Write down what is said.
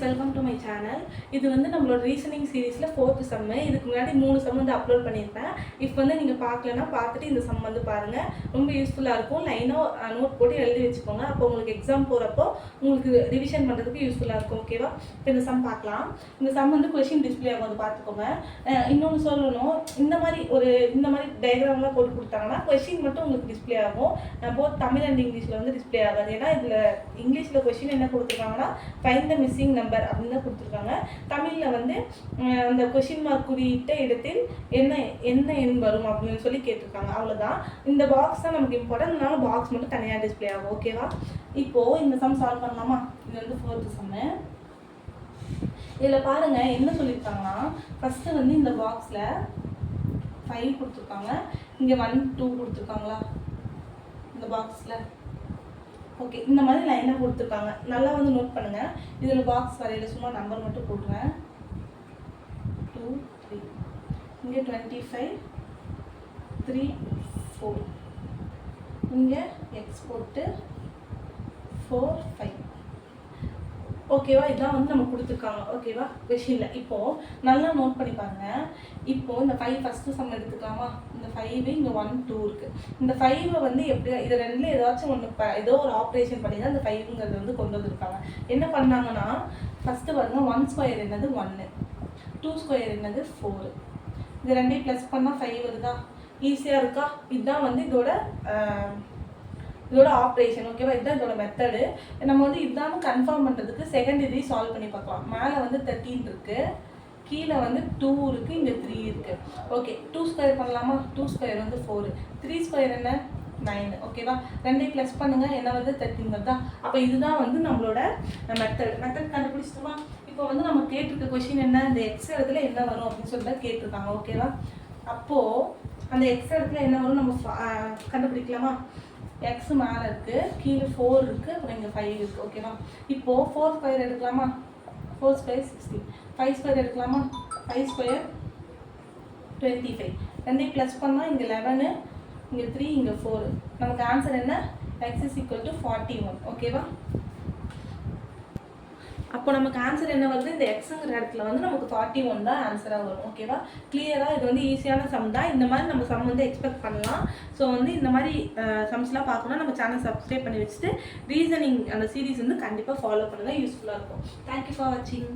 Selvam to my channel இது வந்து நம்மளோட ரீசனிங் சீரீஸில் ஃபோர்த்து சம்மு இதுக்கு முன்னாடி மூணு செம் வந்து அப்லோட் பண்ணியிருப்பேன். இப்போ வந்து நீங்கள் பார்க்கலன்னா பார்த்துட்டு இந்த சம் வந்து பாருங்கள் ரொம்ப யூஸ்ஃபுல்லாக இருக்கும். லைனாக நோட் போட்டு எழுதி வச்சுக்கோங்க. அப்போ உங்களுக்கு எக்ஸாம் போகிறப்போ உங்களுக்கு ரிவிஷன் பண்ணுறதுக்கு யூஸ்ஃபுல்லாக இருக்கும். ஓகேவா இப்போ இந்த சம் பார்க்கலாம். இந்த சம் வந்து கொஷின் டிஸ்பிளே ஆகும். வந்து பார்த்துக்கோங்க. இன்னொன்று சொல்லணும். இந்த மாதிரி ஒரு இந்த மாதிரி டயக்ராம்லாம் போட்டு கொடுத்தாங்கன்னா கொஷின் மட்டும் உங்களுக்கு டிஸ்பிளே ஆகும். போத் தமிழ் அண்ட் இங்கிலீஷில் வந்து டிஸ்பிளே ஆகாது. ஏன்னா இதில் இங்கிலீஷில் கொஷின் என்ன கொடுத்துருக்காங்கன்னா ஃபைன் த மிஸ்ஸிங் நம்பர் அப்படின்னு தான் கொடுத்துருக்காங்க. தமிழில் வந்து அந்த கொஷின் மார்க் குறியிட்ட இடத்தில் என்ன என்ன எண் வரும் அப்படின்னு சொல்லி கேட்டிருக்காங்க. அவ்வளோதான் இந்த பாக்ஸ் தான் நமக்கு இம்பார்ட்டன்ட் அதனால பாக்ஸ் மட்டும் தனியாக டிஸ்பிளே ஆகும். ஓகேவா இப்போது இந்த சம் சால்வ் பண்ணலாமா? இது வந்து ஃபோர்த்து சம்மு இதில் பாருங்கள் என்ன சொல்லியிருக்காங்கன்னா ஃபஸ்ட்டு வந்து இந்த பாக்ஸில் ஃபைவ் கொடுத்துருக்காங்க. இங்கே ஒன் டூ கொடுத்துருக்காங்களா? இந்த பாக்ஸில் ஓகே இந்த மாதிரி லைனாக கொடுத்துருக்காங்க. நல்லா வந்து நோட் பண்ணுங்கள் இதில் பாக்ஸ் வரையில் சும்மா நம்பர் மட்டும் போடுறேன் டூ த்ரீ இங்கே டுவெண்ட்டி ஃபைவ் த்ரீ ஃபோர் இங்கே எக்ஸ்போர்ட்டு ஃபோர் ஃபைவ் ஓகேவா இதான் வந்து நம்ம கொடுத்துருக்காங்க. ஓகேவா கொஷினில் இப்போது நல்லா நோட் பண்ணி பாருங்க. இப்போது இந்த ஃபைவ் ஃபஸ்ட்டு சம் எடுத்துக்கலாமா? இந்த ஃபைவ் இங்கே ஒன் டூ இருக்குது இந்த ஃபைவை வந்து எப்படி இது ரெண்டில் ஏதாச்சும் ஒன்று ப ஏதோ ஒரு ஆப்ரேஷன் பண்ணி தான் இந்த ஃபைவ்ங்கிறது வந்து கொண்டு வந்திருக்காங்க. என்ன பண்ணாங்கன்னா ஃபஸ்ட்டு பாருங்க ஒன் ஸ்கொயர் என்னது ஒன்று டூ ஸ்கொயர் என்னது ஃபோரு இது ரெண்டையும் ப்ளஸ் பண்ணால் ஃபைவ் வருதா? ஈஸியாக இருக்கா? இதுதான் வந்து இதோட இதோட ஆப்ரேஷன் ஓகேவா இதுதான் இதோட மெத்தடு நம்ம வந்து இதுதான் கன்ஃபார்ம் பண்ணுறதுக்கு செகண்ட் இதையும் சால்வ் பண்ணி பார்க்கலாம். மேலே வந்து தேர்ட்டீன் இருக்குது கீழே வந்து டூ இருக்குது இங்கே த்ரீ இருக்குது ஓகே டூ ஸ்கொயர் பண்ணலாமா? டூ ஸ்கொயர் வந்து ஃபோரு த்ரீ ஸ்கொயர் என்ன? நைன் ஓகேவா ரெண்டையும் ப்ளஸ் பண்ணுங்கள் என்ன வந்து தேர்ட்டின் வருதா? அப்போ இதுதான் வந்து நம்மளோட மெத்தட் மெத்தட் கண்டுபிடிச்சிட்டோமா? இப்போ வந்து நம்ம கேட்டிருக்க கொஷின் என்ன? இந்த எக்ஸ் இடத்துல என்ன வரும் அப்படின்னு சொல்லிட்டு கேட்டிருக்காங்க. ஓகேவா அப்போது அந்த எக்ஸ் இடத்துல என்ன வரும்? நம்ம கண்டுபிடிக்கலாமா? எக்ஸ் மேலே இருக்குது கீழே ஃபோர் இருக்குது அப்புறம் இங்கே ஃபைவ் இருக்குது ஓகேவா இப்போது ஃபோர் ஸ்கொயர் எடுக்கலாமா? Four square sixteen five square எடுக்கலாமா? ஃபைவ் ஸ்கொயர் டுவெண்ட்டி ஃபைவ் ரெண்டையும் ப்ளஸ் பண்ணால் இங்கே லெவனு இங்கே த்ரீ இங்கே ஃபோர் நமக்கு ஆன்சர் என்ன? X is equal to forty one ஓகேவா அப்போ நமக்கு ஆன்சர் என்ன வருது? இந்த எக்ஸுங்கிற இடத்துல வந்து நமக்கு ஃபார்ட்டி ஒன் தான் ஆன்சராக வரும். ஓகேவா கிளியராக இது வந்து ஈஸியான சம் தான். இந்த மாதிரி நம்ம சம் வந்து எக்ஸ்பெக்ட் பண்ணலாம். ஸோ வந்து இந்த மாதிரி சம்ஸ்லாம் பார்க்கணும்னா நம்ம சேனல் சப்ஸ்கிரைப் பண்ணி வச்சுட்டு ரீசனிங் அந்த சீரிஸ் வந்து கண்டிப்பாக ஃபாலோ பண்ணுங்கள் யூஸ்ஃபுல்லாக இருக்கும். தேங்க்யூ ஃபார் வாட்சிங்